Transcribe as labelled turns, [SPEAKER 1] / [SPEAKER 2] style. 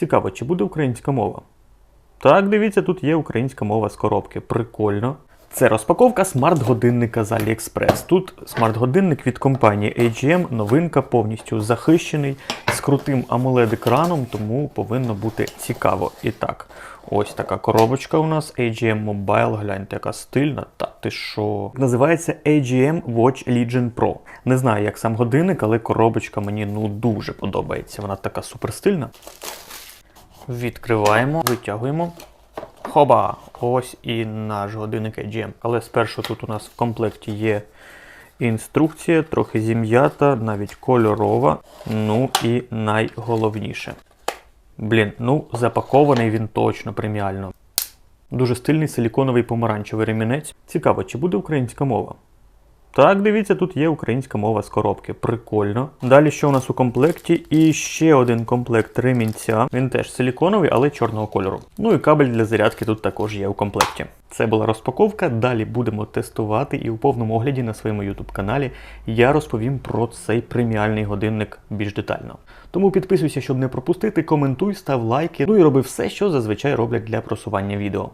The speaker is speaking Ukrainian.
[SPEAKER 1] Цікаво, чи буде українська мова? Так, дивіться, тут є українська мова з коробки. Прикольно. Це розпаковка смарт-годинника з AliExpress. Тут смарт-годинник від компанії AGM, новинка повністю захищений з крутим AMOLED-екраном, тому повинно бути цікаво. І так, ось така коробочка у нас AGM Mobile. Гляньте, яка стильна. Та ти що? Називається AGM Watch Legion Pro. Не знаю, як сам годинник, але коробочка мені ну дуже подобається. Вона така супер стильна. Відкриваємо, витягуємо. Хоба! Ось і наш годинник AGM. Але спершу тут у нас в комплекті є інструкція, трохи зім'ята, навіть кольорова. Ну і найголовніше. Блін, ну запакований він точно преміально. Дуже стильний силіконовий помаранчевий ремінець. Цікаво, чи буде українська мова? Так, дивіться, тут є українська мова з коробки. Прикольно. Далі що у нас у комплекті? І ще один комплект ремінця. Він теж силіконовий, але чорного кольору. Ну і кабель для зарядки тут також є у комплекті. Це була розпаковка. Далі будемо тестувати і у повному огляді на своєму YouTube каналі я розповім про цей преміальний годинник більш детально. Тому підписуйся, щоб не пропустити, коментуй, став лайки, ну і роби все, що зазвичай роблять для просування відео.